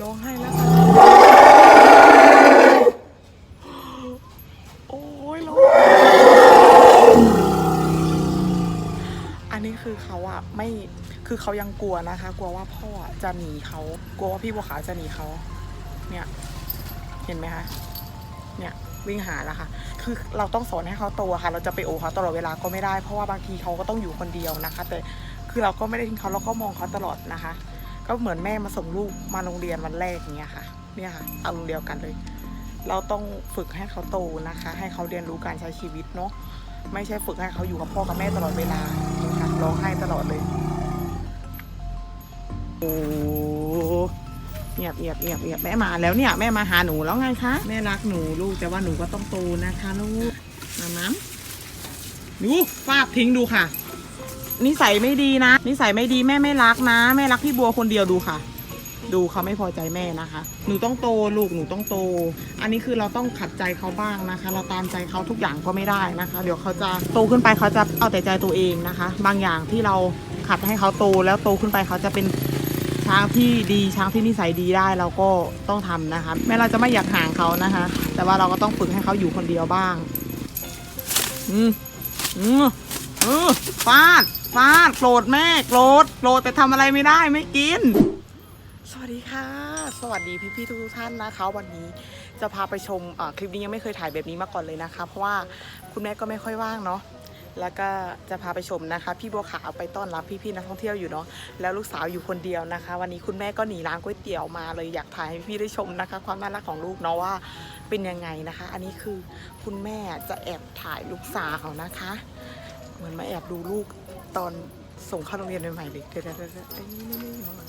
ร้องไห้แล้วค่ะโอ้ยร้องอันนี้คือเขาอะไม่คือเขายังกลัวนะคะ กลัวว่าพ่อจะหนีเขากลัวว่าพี่บัวขาวจะหนีเขาเนี่ยเห็นไหมคะเนี่ยวิ่งหาแล้วค่ะ คือเราต้องสอนให้เขาโตค่ะ เราจะไปโอเขาตลอดเวลาก็ไม่ได้ เพราะว่าบางทีเขาก็ต้องอยู่คนเดียวนะคะ แต่คือเราก็ไม่ได้ทิ้งเขาเราก็มองเขาตลอดนะคะ ก็เหมือนแม่มาส่งลูกมาโรงเรียนวันแรกอย่างเงี้ยค่ะ เนี่ยค่ะเอาโรงเดียวกันเลย เราต้องฝึกให้เขาโตนะคะ ให้เขาเรียนรู้การใช้ชีวิตเนาะไม่ใช่ฝึกให้เขาอยู่กับพ่อกับแม่ตลอดเวลาค่ะร้องไห้ตลอดเลยโอ้เงียบเงียบเงียบเงียบแม่มาแล้วเนี่ยแม่มาหาหนูแล้วไงคะแม่รักหนูลูกแต่ว่าหนูก็ต้องโตนะคะลูกมามั้มดูฟาดทิ้งดูค่ะ นิสัยไม่ดีนะ นิสัยไม่ดีแม่ไม่รักนะ แม่รักพี่บัวคนเดียวดูค่ะ ดูเขาไม่พอใจแม่นะคะ หนูต้องโตลูกหนูต้องโต อันนี้คือเราต้องขัดใจเขาบ้างนะคะ เราตามใจเขาทุกอย่างก็ไม่ได้นะคะ เดี๋ยวเขาจะโตขึ้นไปเขาจะเอาแต่ใจตัวเองนะคะ บางอย่างที่เราขัดให้เขาโตแล้วโตขึ้นไปเขาจะเป็นช้างที่ดีช้างที่นิสัยดีได้เราก็ต้องทำนะคะ แม้เราจะไม่อยากห่างเขานะคะ แต่ว่าเราก็ต้องฝึกให้เขาอยู่คนเดียวบ้าง อืมอืมเออฟาด ฟาดโกรธแม่โกรธโกรธแต่ทำอะไรไม่ได้ไม่กิน สวัสดีค่ะ สวัสดีพี่ๆทุกๆท่านนะคะ วันนี้จะพาไปชมอ่อคลิปนี้ยังไม่เคยถ่ายแบบนี้มาก่อนเลยนะคะ เพราะว่าคุณแม่ก็ไม่ค่อยว่างเนาะแล้วก็จะพาไปชมนะคะ พี่บัวขาวไปต้อนรับพี่ๆนักท่องเที่ยวอยู่เนาะแล้วลูกสาวอยู่คนเดียวนะคะ วันนี้คุณแม่ก็หนีร้านก๋วยเตี๋ยวมาเลยอยากถ่ายให้พี่ๆได้ชมนะคะ ความน่ารักของลูกเนาะว่าเป็นยังไงนะคะ อันนี้คือคุณแม่จะแอบถ่ายลูกสาวเขานะคะ เหมือนมาแอบดูลูก ตอนส่งเข้าโรงเรียนใหม่ๆเลยเดี๋ยวๆๆๆไอ้นี่นี่ๆๆข้างหลัง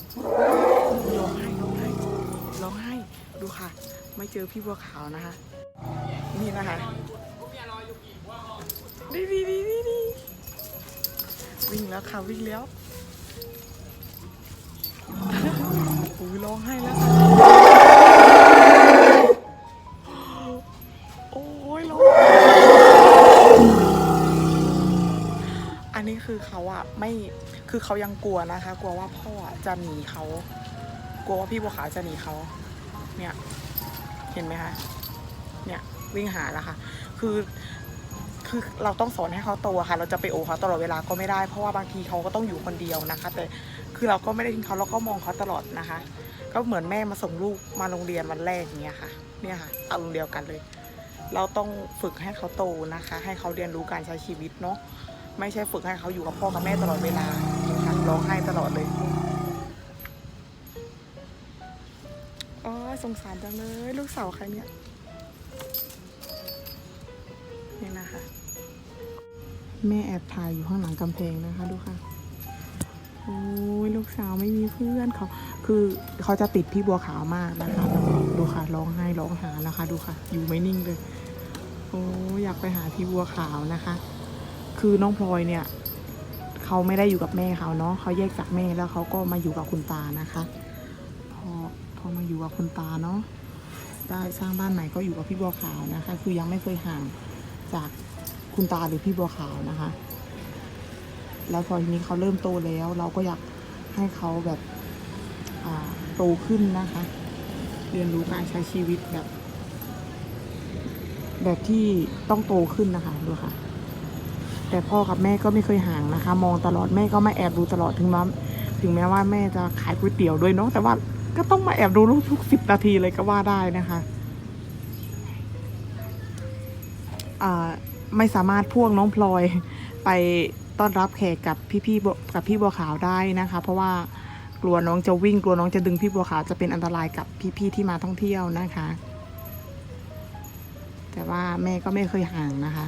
ร้องไห้ร้องไห้ร้องไห้ดูค่ะ ไม่เจอพี่บัวขาวนะคะ นี่นะคะดีดีดีดีดีวิ่งแล้วค่ะวิ่งแล้ว คือเขาอะไม่คือเขายังกลัวนะคะ กลัวว่าพ่อจะหนีเขากลัวว่าพี่บัวขาวจะหนีเขาเนี่ยเห็นไหมคะเนี่ยวิ่งหาแล้วค่ะ คือคือเราต้องสอนให้เขาโตอะค่ะ เราจะไปโอเขาตลอดเวลาก็ไม่ได้ เพราะว่าบางทีเขาก็ต้องอยู่คนเดียวนะคะ แต่คือเราก็ไม่ได้ทิ้งเขาเราก็มองเขาตลอดนะคะ ก็เหมือนแม่มาส่งลูกมาโรงเรียนวันแรกอย่างเงี้ยค่ะ เนี่ยค่ะอาโรงเดียวกันเลย เราต้องฝึกให้เขาโตนะคะ ให้เขาเรียนรู้การใช้ชีวิตเนาะ ไม่ใช่ฝึกให้เขาอยู่กับพ่อกับแม่ตลอดเวลาค่ะร้องไห้ตลอดเลยอ๋อสงสารจังเลย ลูกสาวใครเนี่ยนี่นะคะ แม่แอบถ่ายอยู่ข้างหลังกำแพงนะคะดูค่ะโอ้ยลูกสาวไม่มีเพื่อนเขา คือเขาจะติดพี่บัวขาวมากนะคะดูค่ะร้องไห้ร้องหานะคะ ดูค่ะ อยู่ไม่นิ่งเลย โอ้ยอยากไปหาพี่บัวขาวนะคะ คือน้องพลอยเนี่ยเขาไม่ได้อยู่กับแม่เขาเนาะเขาแยกจากแม่แล้วเขาก็มาอยู่กับคุณตานะคะพอพอมาอยู่กับคุณตาเนาะได้สร้างบ้านใหม่ก็อยู่กับพี่บัวขาวนะคะ คือยังไม่เคยห่างจากคุณตาหรือพี่บัวขาวนะคะ แล้วพอทีนี้เขาเริ่มโตแล้ว เราก็อยากให้เขาแบบโตขึ้นนะคะ เรียนรู้การใช้ชีวิตแบบ แบบที่ต้องโตขึ้นนะคะดูค่ะ แต่พ่อกับแม่ก็ไม่เคยห่างนะคะ มองตลอดแม่ก็มาแอบดูตลอดถึงแม้ถึงแม้ว่าแม่จะขายก๋วยเตี๋ยวด้วยเนาะแต่ว่าก็ต้องมาแอบดูลูกทุกสิบนาทีเลยก็ว่าได้นะคะไม่สามารถพ่วงน้องพลอยไปต้อนรับแขกกับพี่ๆบัวกับพี่บัวขาวได้นะคะ เพราะว่ากลัวน้องจะวิ่งกลัวน้องจะดึงพี่บัวขาวจะเป็นอันตรายกับพี่ๆที่มาท่องเที่ยวนะคะ แต่ว่าแม่ก็ไม่เคยห่างนะคะ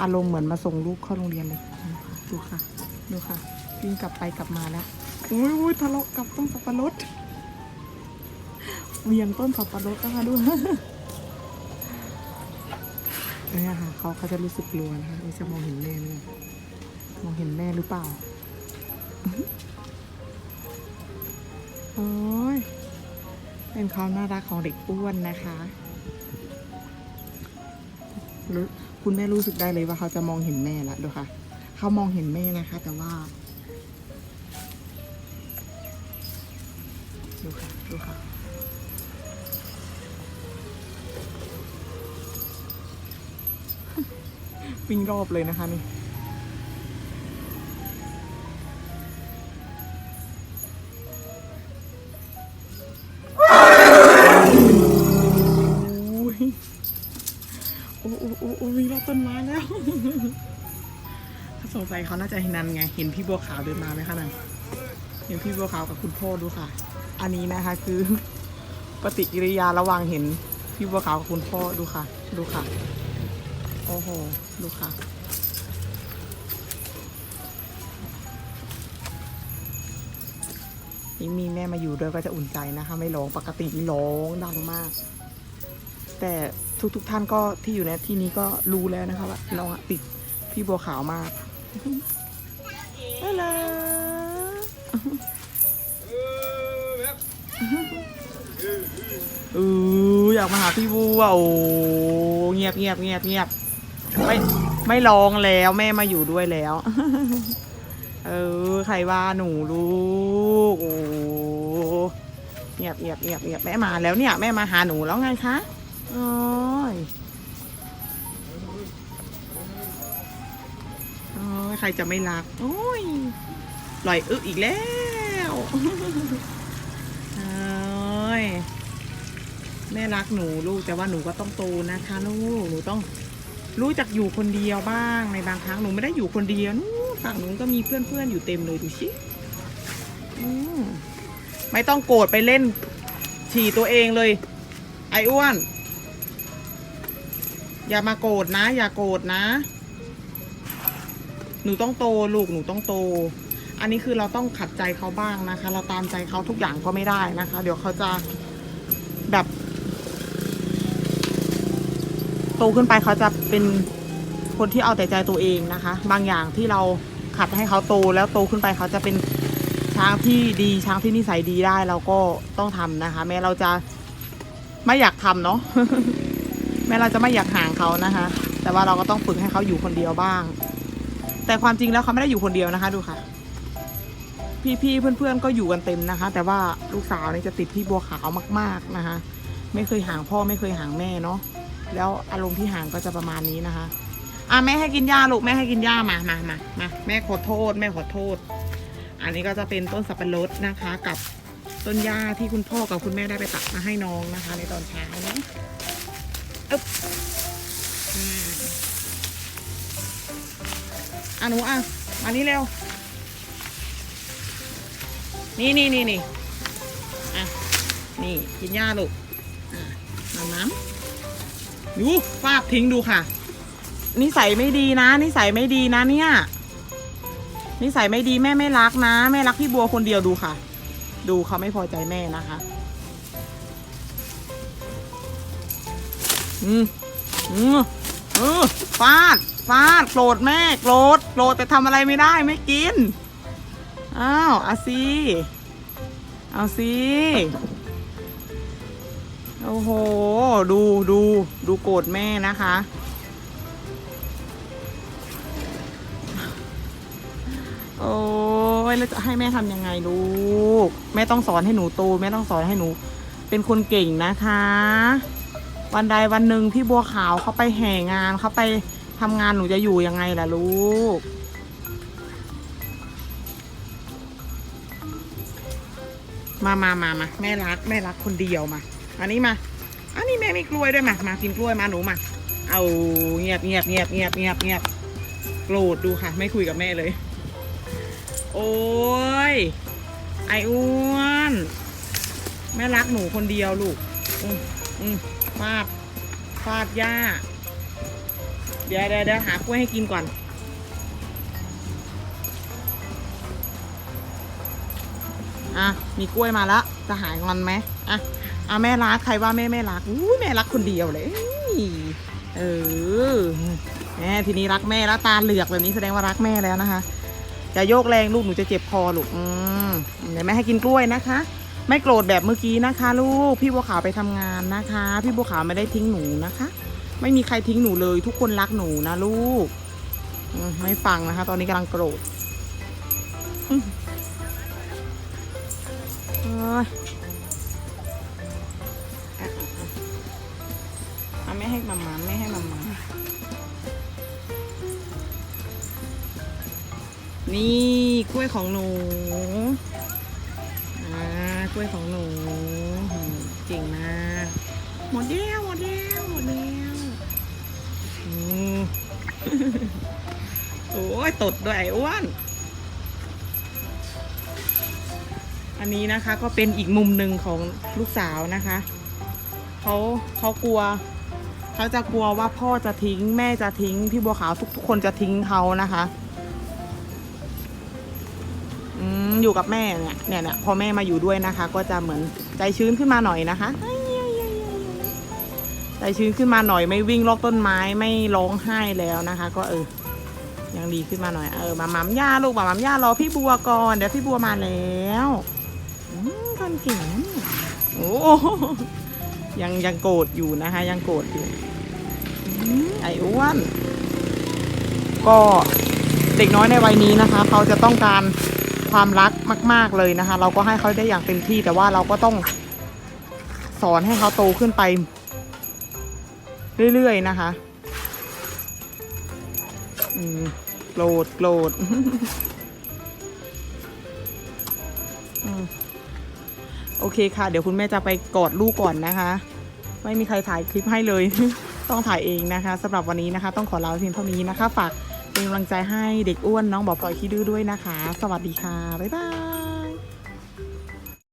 อารมณ์เหมือนมาส่งลูกเข้าโรงเรียนเลย ดูค่ะ ดูค่ะวิ่งกลับไปกลับมาแล้วอุ้ยอุ้ยทะเลาะกับต้นสับปะรดเวียงต้นสับปะรดนะคะดูเนี่ยค่ะเขาเขาจะรู้สึกกลัวนะคะว่าจะมองเห็นแม่ไหมมองเห็นแม่หรือเปล่าโอ้ยเป็นความน่ารักของเด็กอ้วนนะคะ คุณแม่รู้สึกได้เลยว่าเขาจะมองเห็นแม่ละดูค่ะ เขามองเห็นแม่นะคะ แต่ว่าดูค่ะดูค่ะวิ่งรอบเลยนะคะนี่ ถ้าสงสัยเขาน่าจะเห็นนันไง เห็นพี่บัวขาวเดินมาไหมคะนันเห็นพี่บัวขาวกับคุณพ่อดูค่ะ อันนี้นะคะคือปฏิกิริยาระหว่างเห็นพี่บัวขาวกับคุณพ่อดูค่ะ ดูค่ะ โอ้โห ดูค่ะ นี่มีแม่มาอยู่ด้วยก็จะอุ่นใจนะคะ ไม่ร้องปกตินี่ร้องดังมาก แต่ทุกๆทท่านก็ที่อยู่ในที่นี้ก็รู้แล้วนะคะว่าน้องติดพี่บัวขาวมาก ฮัลโหลเอออยากมาหาพี่บัวโอ้เงียบเงียบเงียบเงียบไม่ไม่ร้องแล้วแม่มาอยู่ด้วยแล้ว เออใครว่าหนูลูกโอ้เงียบเงียบเงียบเงียบแม่มาแล้วเนี่ย แม่มาหาหนูแล้วไงคะอ้ยโอ้ ใครจะไม่รัก โอ้ยลอยอึอีกแล้วโอ้ยแม่รักหนูลูกแต่ว่าหนูก็ต้องโตนะคะลูกหนูต้องรู้จักอยู่คนเดียวบ้างในบางครั้งหนูไม่ได้อยู่คนเดียวนู้ฝั่งนู้นก็มีเพื่อนๆอยู่เต็มเลยดูชิไม่ต้องโกรธไปเล่น ฉี่ตัวเองเลย ไอ้อ้วน อย่ามาโกรธนะ อย่าโกรธนะ หนูต้องโตลูกหนูต้องโต อันนี้คือเราต้องขัดใจเขาบ้างนะคะ เราตามใจเขาทุกอย่างก็ไม่ได้นะคะ เดี๋ยวเขาจะแบบโตขึ้นไปเขาจะเป็นคนที่เอาแต่ใจตัวเองนะคะ บางอย่างที่เราขัดให้เขาโตแล้วโตขึ้นไปเขาจะเป็นช้างที่ดีช้างที่นิสัยดีได้เราก็ต้องทำนะคะ แม้เราจะไม่อยากทำเนาะแม้เราจะไม่อยากห่างเขานะคะ แต่ว่าเราก็ต้องฝึกให้เขาอยู่คนเดียวบ้าง แต่ความจริงแล้วเขาไม่ได้อยู่คนเดียวนะคะ ดูค่ะ พี่ๆเพื่อนๆก็อยู่กันเต็มนะคะ แต่ว่าลูกสาวนี่จะติดพี่บัวขาวมาก ๆนะคะ ไม่เคยห่างพ่อไม่เคยห่างแม่เนาะแล้วอารมณ์ที่ห่างก็จะประมาณนี้นะคะอะแม่ให้กินหญ้าลูกแม่ให้กินหญ้ามามามามาแม่ขอโทษ แม่ขอโทษ อันนี้ก็จะเป็นต้นสับปะรดนะคะ กับต้นหญ้าที่คุณพ่อกับคุณแม่ได้ไปตัดมาให้น้องนะคะ ในตอนเช้านะ อะหนูอะมานี่เร็ว นี่นี่นี่นี่อะ นี่กินหญ้าลูกอะมาน้ำดูฟาดทิ้งดูค่ะ นิสัยไม่ดีนะ นิสัยไม่ดีนะเนี่ย นิสัยไม่ดีแม่ไม่รักนะ แม่รักพี่บัวคนเดียวดูค่ะ ดูเขาไม่พอใจแม่นะคะ อืมอืมเออฟาด ฟาดโกรธแม่โกรธโกรธแต่ทำอะไรไม่ได้ไม่กิน อ้าวเอาสิเอาสิโอ้โห ดูดูดูโกรธแม่นะคะ โอ้ยแล้วจะให้แม่ทำยังไงลูก แม่ต้องสอนให้หนูโต แม่ต้องสอนให้หนู เป็นคนเก่งนะคะ วันใดวันหนึ่งพี่บัวขาวเขาไปแห่งานเขาไป ทำงานหนูจะอยู่ยังไงล่ะลูก มามามามาแม่รักแม่รักคนเดียวมา อันนี้มา อันนี้แม่มีกล้วยด้วยมา มากินกล้วยมาหนูมา เอาเงียบเงียบเงียบเงียบเงียบเงียบโกรธดูค่ะ ไม่คุยกับแม่เลย โอ้ย ไออ้วนแม่รักหนูคนเดียวลูก อืมอืมฟาด ฟาดหญ้า ดี๋ยวเดี๋ยวเดี๋ยวหากล้วยให้กินก่อน อะ มีกล้วยมาแล้วจะหายงอนไหมอะอะแม่รักใครว่าแม่แม่รักอู้แม่รักคนเดียวเลย เออแม่ทีนี้รักแม่แล้วตาเหลือกแบบนี้แสดงว่ารักแม่แล้วนะคะอย่าโยกแรงลูกหนูจะเจ็บคอลูกอืมเดี๋ยวแม่ให้กินกล้วยนะคะ ไม่โกรธแบบเมื่อกี้นะคะ ลูกพี่บัวขาวไปทำงานนะคะ พี่บัวขาวไม่ได้ทิ้งหนูนะคะ ไม่มีใครทิ้งหนูเลย ทุกคนรักหนูนะลูกไม่ฟังนะคะ ตอนนี้กำลังโกรธอืมโอ้ยอะอะอะอะไม่ให้มามาไม่ให้มามานี่กล้วยของหนูอ่ากล้วยของหนูเก่งมาก หมดแล้วหมดแล้ว โอ้ยตดด้วยไอ้อ้วน อันนี้นะคะก็เป็นอีกมุมหนึ่งของลูกสาวนะคะเขาเขากลัวเขาจะกลัวว่าพ่อจะทิ้ง แม่จะทิ้ง พี่บัวขาวทุกทุกคนจะทิ้งเขานะคะอืมอยู่กับแม่เนี่ยเนี่ยเนี่ยพอแม่มาอยู่ด้วยนะคะ ก็จะเหมือนใจชื้นขึ้นมาหน่อยนะคะ ใจชื้นขึ้นมาหน่อยไม่วิ่งลอกต้นไม้ไม่ร้องไห้แล้วนะคะ ก็เออ ยังดีขึ้นมาหน่อยเออมามัมย่าลูกมามัมย่ารอพี่บัวก่อนเดี๋ยวพี่บัวมาแล้วอืมคนเก่งนะโอ้ยังยังโกรธอยู่นะคะ ยังโกรธอยู่อืมไอ้อ้วนก็เด็กน้อยในวัยนี้นะคะ เขาจะต้องการความรักมาก ๆเลยนะคะ เราก็ให้เขาได้อย่างเต็มที่แต่ว่าเราก็ต้องสอนให้เขาโตขึ้นไป เรื่อยๆนะคะโกรธโกรธโอเคค่ะ เดี๋ยวคุณแม่จะไปกอดลูกก่อนนะคะ ไม่มีใครถ่ายคลิปให้เลย ต้องถ่ายเองนะคะสำหรับวันนี้นะคะ ต้องขอลาเพียงเท่านี้นะคะ ฝากเป็นกำลังใจให้เด็กอ้วนน้องบอกปล่อยขี้ดื้อด้วยนะคะ สวัสดีค่ะ บ๊ายบาย